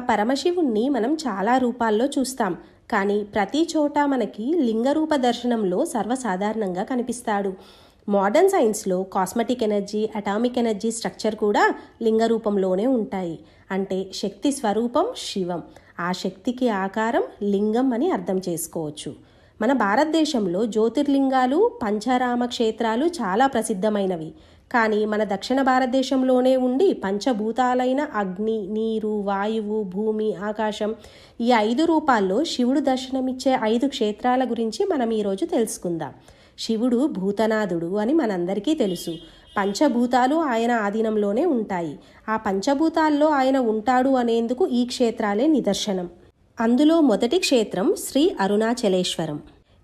పరమశివుణ్ణి మనం చాలా రూపాల్లో చూస్తాం. కానీ ప్రతి చోట మనకి లింగరూప దర్శనంలో సర్వసాధారణంగా కనిపిస్తాడు. మోడర్న్ సైన్స్లో cosmetic energy atomic energy structure కూడా లింగ రూపంలోనే ఉంటాయి. అంటే శక్తి స్వరూపం శివం. ఆ శక్తికి ఆకారం లింగం అని అర్థం చేసుకోవచ్చు. మన భారతదేశంలో జ్యోతిర్లింగాలు పంచారామ క్షేత్రాలు చాలా ప్రసిద్ధమైనవి. కానీ మన దక్షిణ భారతదేశంలోనే ఉండి పంచభూతాలైన అగ్ని నీరు వాయువు భూమి ఆకాశం ఈ ఐదు రూపాల్లో శివుడు దర్శనమిచ్చే ఐదు క్షేత్రాల గురించి మనం ఈరోజు తెలుసుకుందాం. శివుడు భూతనాథుడు అని మనందరికీ తెలుసు. పంచభూతాలు ఆయన ఆధీనంలోనే ఉంటాయి. ఆ పంచభూతాల్లో ఆయన ఉంటాడు అనేందుకు ఈ క్షేత్రాలే నిదర్శనం. అందులో మొదటి క్షేత్రం శ్రీ అరుణాచలేశ్వరం.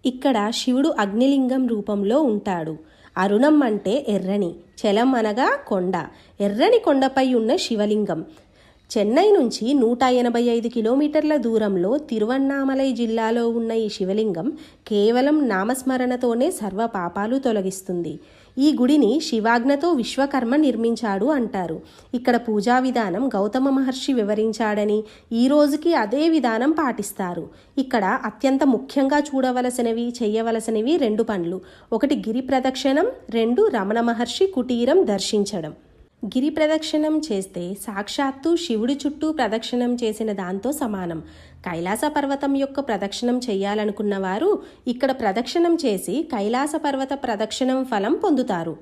ఇక్కడ శివుడు అగ్నిలింగం రూపంలో ఉంటాడు. అరుణం అంటే ఎర్రని చలం అనగా కొండ. ఎర్రని కొండపై ఉన్న శివలింగం. చెన్నై నుంచి నూట ఎనభై ఐదు కిలోమీటర్ల దూరంలో తిరువన్నామలై జిల్లాలో ఉన్న ఈ శివలింగం కేవలం నామస్మరణతోనే సర్వ పాపాలు తొలగిస్తుంది. ఈ గుడిని శివాజ్ఞతో విశ్వకర్మ నిర్మించాడు అంటారు. ఇక్కడ పూజా విధానం గౌతమ మహర్షి వివరించాడని ఈ రోజుకి అదే విధానం పాటిస్తారు. ఇక్కడ అత్యంత ముఖ్యంగా చూడవలసినవి చేయవలసినవి రెండు పనులు. ఒకటి గిరి ప్రదక్షిణం రెండు రమణ మహర్షి కుటీరం దర్శించడం. గిరి ప్రదక్షిణం చేస్తే సాక్షాత్తు శివుడి చుట్టూ ప్రదక్షిణం చేసిన దాంతో సమానం. కైలాస పర్వతం యొక్క ప్రదక్షిణం చేయాలనుకున్న వారు ఇక్కడ ప్రదక్షిణం చేసి కైలాస పర్వత ప్రదక్షిణం ఫలం పొందుతారు.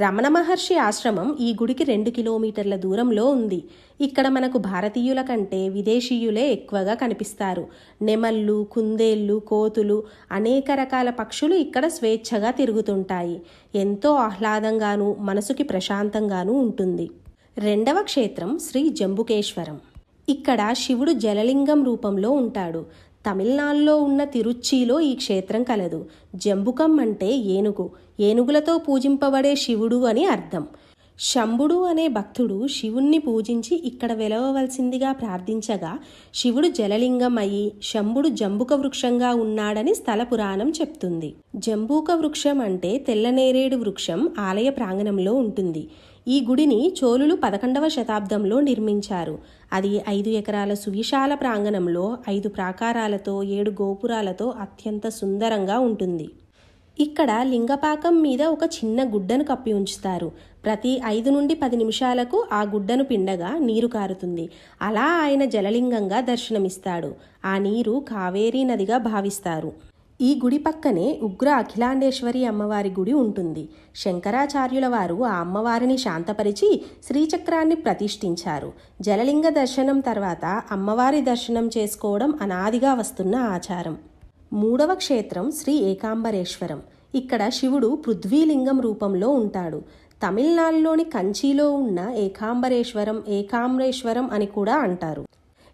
రమణ మహర్షి ఆశ్రమం ఈ గుడికి రెండు కిలోమీటర్ల దూరంలో ఉంది. ఇక్కడ మనకు భారతీయుల కంటే విదేశీయులే ఎక్కువగా కనిపిస్తారు. నెమళ్ళు కుందేళ్ళు కోతులు అనేక రకాల పక్షులు ఇక్కడ స్వేచ్ఛగా తిరుగుతుంటాయి. ఎంతో ఆహ్లాదంగాను మనసుకి ప్రశాంతంగాను ఉంటుంది. రెండవ క్షేత్రం శ్రీ జంబుకేశ్వరం. ఇక్కడ శివుడు జలలింగం రూపంలో ఉంటాడు. తమిళనాడులో ఉన్న తిరుచ్చిలో ఈ క్షేత్రం కలదు. జంబుకం అంటే ఏనుగు. ఏనుగులతో పూజింపబడే శివుడు అని అర్థం. శంభుడు అనే భక్తుడు శివుణ్ణి పూజించి ఇక్కడ వెలవవలసిందిగా ప్రార్థించగా శివుడు జలలింగం అయి శంభుడు జంబుక వృక్షంగా ఉన్నాడని స్థల పురాణం చెప్తుంది. జంబూక వృక్షం అంటే తెల్లనేరేడు వృక్షం ఆలయ ప్రాంగణంలో ఉంటుంది. ఈ గుడిని చోళులు పదకొండవ శతాబ్దంలో నిర్మించారు. అది ఐదు ఎకరాల సువిశాల ప్రాంగణంలో ఐదు ప్రాకారాలతో ఏడు గోపురాలతో అత్యంత సుందరంగా ఉంటుంది. ఇక్కడ లింగపాకం మీద ఒక చిన్న గుడ్డను కప్పి ఉంచుతారు. ప్రతి ఐదు నుండి పది నిమిషాలకు ఆ గుడ్డను పిండగా నీరు కారుతుంది. అలా ఆయన జలలింగంగా దర్శనమిస్తాడు. ఆ నీరు కావేరీ నదిగా భావిస్తారు. ఈ గుడి పక్కనే ఉగ్ర అఖిలాండేశ్వరి అమ్మవారి గుడి ఉంటుంది. శంకరాచార్యుల వారు ఆ అమ్మవారిని శాంతపరిచి శ్రీచక్రాన్ని ప్రతిష్ఠించారు. జలలింగ దర్శనం తర్వాత అమ్మవారి దర్శనం చేసుకోవడం అనాదిగా వస్తున్న ఆచారం. మూడవ క్షేత్రం శ్రీ ఏకాంబరేశ్వరం. ఇక్కడ శివుడు పృథ్వీలింగం రూపంలో ఉంటాడు. తమిళనాడులోని కంచిలో ఉన్న ఏకాంబరేశ్వరం ఏకాంబరేశ్వరం అని కూడా అంటారు.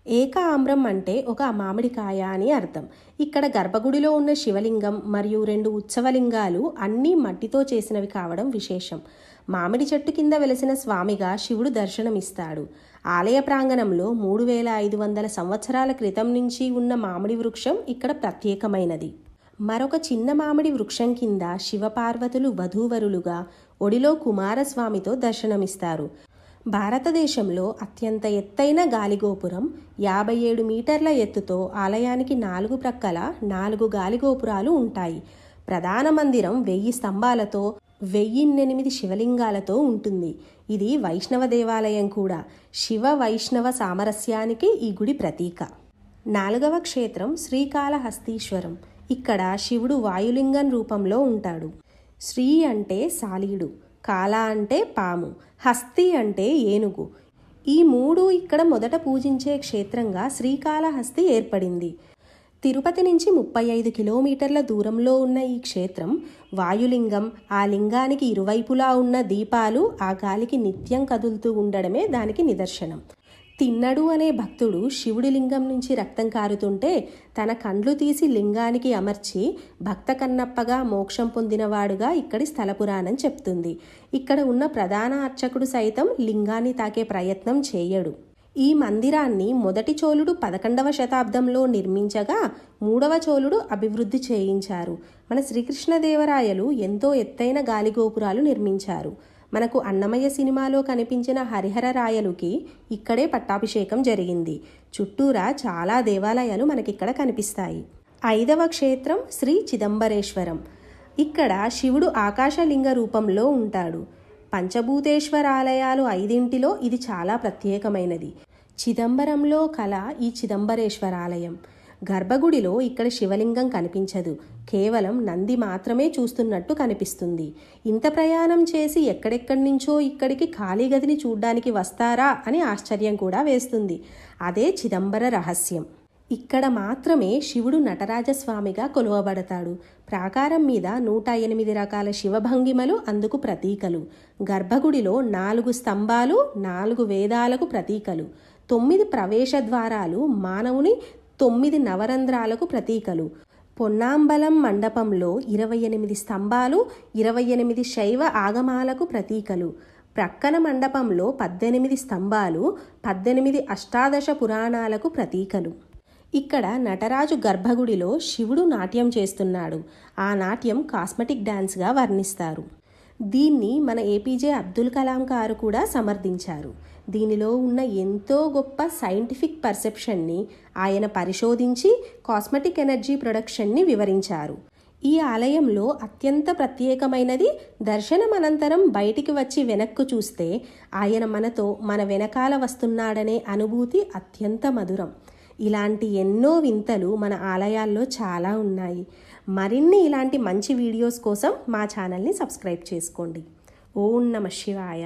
ఏక ఆమ్రం అంటే ఒక మామిడికాయ అని అర్థం. ఇక్కడ గర్భగుడిలో ఉన్న శివలింగం మరియు రెండు ఉత్సవలింగాలు అన్నీ మట్టితో చేసినవి కావడం విశేషం. మామిడి చెట్టు కింద వెలసిన స్వామిగా శివుడు దర్శనమిస్తాడు. ఆలయ ప్రాంగణంలో మూడు వేల ఐదు వందల సంవత్సరాల క్రితం నుంచి ఉన్న మామిడి వృక్షం ఇక్కడ ప్రత్యేకమైనది. మరొక చిన్న మామిడి వృక్షం కింద శివపార్వతులు వధూవరులుగా ఒడిలో కుమారస్వామితో దర్శనమిస్తారు. భారతదేశంలో అత్యంత ఎత్తైన గాలిగోపురం యాభై ఏడు మీటర్ల ఎత్తుతో ఆలయానికి నాలుగు ప్రక్కల నాలుగు గాలిగోపురాలు ఉంటాయి. ప్రధాన మందిరం వెయ్యి స్తంభాలతో వెయ్యిన్నెనిమిది శివలింగాలతో ఉంటుంది. ఇది వైష్ణవ దేవాలయం కూడా. శివ వైష్ణవ సామరస్యానికి ఈ గుడి ప్రతీక. నాలుగవ క్షేత్రం శ్రీకాళహస్తీశ్వరం. ఇక్కడ శివుడు వాయులింగం రూపంలో ఉంటాడు. శ్రీ అంటే సాలీడు. కాల అంటే పాము హస్తి అంటే ఏనుగు. ఈ మూడు ఇక్కడ మొదట పూజించే క్షేత్రంగా శ్రీకాళహస్తి ఏర్పడింది. తిరుపతి నుంచి ముప్పై ఐదు కిలోమీటర్ల దూరంలో ఉన్న ఈ క్షేత్రం వాయులింగం ఆ లింగానికి ఇరువైపులా ఉన్న దీపాలు ఆ గాలికి నిత్యం కదులుతూ ఉండడమే దానికి నిదర్శనం. తిన్నడు అనే భక్తుడు శివుడి లింగం నుంచి రక్తం కారుతుంటే తన కండ్లు తీసి లింగానికి అమర్చి భక్త కన్నప్పగా మోక్షం పొందినవాడుగా ఇక్కడి స్థల పురాణం చెప్తుంది. ఇక్కడ ఉన్న ప్రధాన అర్చకుడు సైతం లింగాన్ని తాకే ప్రయత్నం చేయడు. ఈ మందిరాన్ని మొదటి చోళుడు పదకొండవ శతాబ్దంలో నిర్మించగా మూడవ చోళుడు అభివృద్ధి చేయించారు. మన శ్రీకృష్ణదేవరాయలు ఎంతో ఎత్తైన గాలిగోపురాలు నిర్మించారు. మనకు అన్నమయ్య సినిమాలో కనిపించిన హరిహర రాయలుకి ఇక్కడే పట్టాభిషేకం జరిగింది. చుట్టూరా చాలా దేవాలయాలు మనకిక్కడ కనిపిస్తాయి. ఐదవ క్షేత్రం శ్రీ చిదంబరేశ్వరం. ఇక్కడ శివుడు ఆకాశలింగ రూపంలో ఉంటాడు. పంచభూతేశ్వర ఆలయాలు ఐదింటిలో ఇది చాలా ప్రత్యేకమైనది. చిదంబరంలో కల ఈ చిదంబరేశ్వర ఆలయం గర్భగుడిలో ఇక్కడ శివలింగం కనిపించదు. కేవలం నంది మాత్రమే చూస్తున్నట్టు కనిపిస్తుంది. ఇంత ప్రయాణం చేసి ఎక్కడెక్కడి నుంచో ఇక్కడికి ఖాళీ గదిని చూడ్డానికి వస్తారా అని ఆశ్చర్యం కూడా వేస్తుంది. అదే చిదంబర రహస్యం. ఇక్కడ మాత్రమే శివుడు నటరాజస్వామిగా కొలువబడతాడు. ప్రాకారం మీద నూట ఎనిమిది రకాల శివభంగిమలు అందుకు ప్రతీకలు. గర్భగుడిలో నాలుగు స్తంభాలు నాలుగు వేదాలకు ప్రతీకలు. తొమ్మిది ప్రవేశ ద్వారాలు మానవుని తొమ్మిది నవరంధ్రాలకు ప్రతీకలు. పొన్నాంబలం మండపంలో ఇరవై ఎనిమిది స్తంభాలు ఇరవై ఎనిమిది శైవ ఆగమాలకు ప్రతీకలు. ప్రక్కన మండపంలో పద్దెనిమిది స్తంభాలు పద్దెనిమిది అష్టాదశ పురాణాలకు ప్రతీకలు. ఇక్కడ నటరాజు గర్భగుడిలో శివుడు నాట్యం చేస్తున్నాడు. ఆ నాట్యం కాస్మెటిక్ డ్యాన్స్గా వర్ణిస్తారు. దీన్ని మన ఏపీజే అబ్దుల్ కలాం గారు కూడా సమర్థించారు. దీనిలో ఉన్న ఎంతో గొప్ప సైంటిఫిక్ పర్సెప్షన్ని ఆయన పరిశోధించి కాస్మెటిక్ ఎనర్జీ ప్రొడక్షన్ని వివరించారు. ఈ ఆలయంలో అత్యంత ప్రత్యేకమైనది దర్శనం అనంతరం బయటికి వచ్చి వెనక్కు చూస్తే ఆయన మనతో మన వెనకాల వస్తున్నాడనే అనుభూతి అత్యంత మధురం. ఇలాంటి ఎన్నో వింతలు మన ఆలయాల్లో చాలా ఉన్నాయి. మరిన్ని ఇలాంటి మంచి వీడియోస్ కోసం మా ఛానల్ని సబ్స్క్రైబ్ చేసుకోండి. ఓం నమ శివాయ.